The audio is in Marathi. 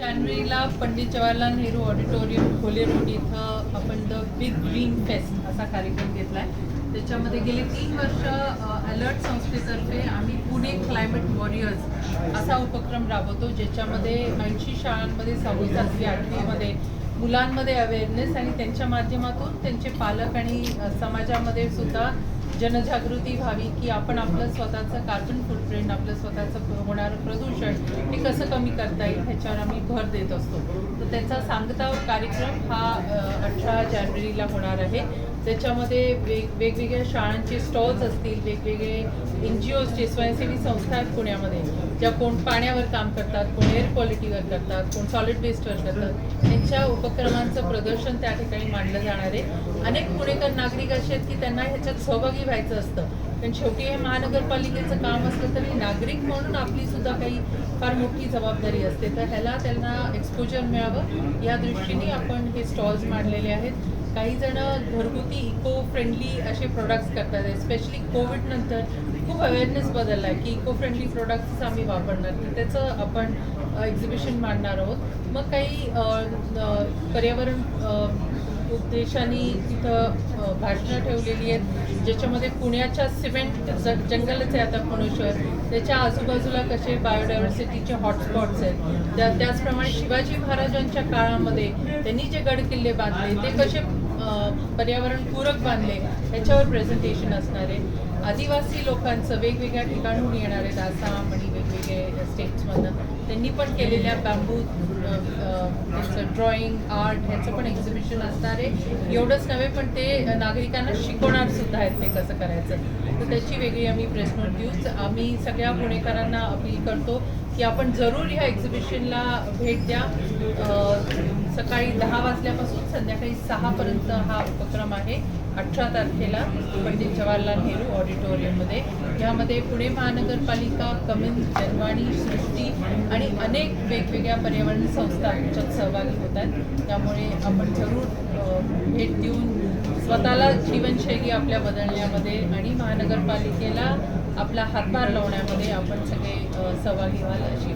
जानेवारीला पंडित जवाहरलाल नेहरू ऑडिटोरियम खोले रोड इथं आपण द बिग ग्रीन फेस्ट असा कार्यक्रम घेतला आहे त्याच्यामध्ये गेली तीन वर्ष अलर्ट संस्थेतर्फे आम्ही पुणे क्लायमेट वॉरियर्स असा उपक्रम राबवतो ज्याच्यामध्ये ऐंशी शाळांमध्ये सहावी सातवी आठवीमध्ये मुलांमध्ये अवेअरनेस आणि त्यांच्या माध्यमातून त्यांचे पालक आणि समाजामध्ये सुद्धा जनजागृती व्हावी की आपण आपलं स्वतःचं कार्बन फुटप्रिंट आपलं स्वतःचं होणारं प्रदूषण हे कसं कमी करता येईल ह्याच्यावर आम्ही भर देत असतो. तर त्याचा सांगता कार्यक्रम हा अठरा जानेवारीला होणार आहे. त्याच्यामध्ये वेग वेगवेगळ्या शाळांचे स्टॉल्स असतील वेगवेगळे एन जी ओजचे स्वयंसेवी संस्था आहेत पुण्यामध्ये ज्या कोण पाण्यावर काम करतात कोण एअर क्वालिटीवर करतात कोण सॉलिड वेस्टवर करतात त्यांच्या उपक्रमांचं प्रदर्शन त्या ठिकाणी मांडलं जाणार आहे. अनेक पुणेकर नागरिक असे आहेत की त्यांना ह्याच्यात सहभागी व्हायचं असतं. पण शेवटी हे महानगरपालिकेचं काम असलं तरी नागरिक म्हणून आपली सुद्धा काही फार मोठी जबाबदारी असते. तर ह्याला त्यांना एक्सपोजर मिळावं. या दृष्टीने आपण हे स्टॉल्स मांडलेले आहेत. काही जण घरगुती इको फ्रेंडली असे प्रोडक्ट्स करतात. स्पेशली कोविड नंतर खूप अवेअरनेस बदलला आहे की इको फ्रेंडली प्रोडक्ट्स आम्ही वापरणार. तर त्याचं आपण एक्झिबिशन मांडणार आहोत. मग काही पर्यावरण उद्देशाने तिथं भाषणं ठेवलेली आहेत. ज्याच्यामध्ये पुण्याच्या सिमेंट जंगलच आहे आता पुणे शहर. त्याच्या आजूबाजूला कसे बायोडायव्हर्सिटीचे हॉटस्पॉट्स आहेत. त्या त्याचप्रमाणे शिवाजी महाराजांच्या काळामध्ये त्यांनी जे गड किल्ले बांधले ते कसे पर्यावरणपूरक बांधले याच्यावर प्रेझेंटेशन असणार आहे. आदिवासी लोकांचं वेगवेगळ्या ठिकाणहून येणार आहेत. आसाम आणि वेगवेगळे स्टेट्समधनं त्यांनी पण केलेल्या बांबू अ, ड्रॉइंग आर्ट ह्याचं पण एक्झिबिशन असणार. आहे एवढंच नव्हे पण ते नागरिकांना शिकवणार सुद्धा आहेत ते कसं करायचं. तर त्याची वेगळी आम्ही प्रेस नोट देऊच. आम्ही सगळ्या पुणेकरांना अपील करतो की आपण जरूर ह्या एक्झिबिशनला भेट द्या. सकाळी दहा वाजल्यापासून संध्याकाळी सहापर्यंत हा उपक्रम आहे. अठरा तारखेला पंडित जवाहरलाल नेहरू ऑडिटोरियममध्ये. यामध्ये पुणे महानगरपालिका कमिन जनवाणी सृष्टी आणि अनेक वेगवेगळ्या पर्यावरण संस्था याच्यात सहभागी होत आहेत त्यामुळे आपण जरूर भेट देऊन स्वतःला जीवनशैली आपल्या बदलण्यामध्ये आणि महानगरपालिकेला आपला हातभार लावण्यामध्ये आपण सगळे सहभागी व्हाल अशी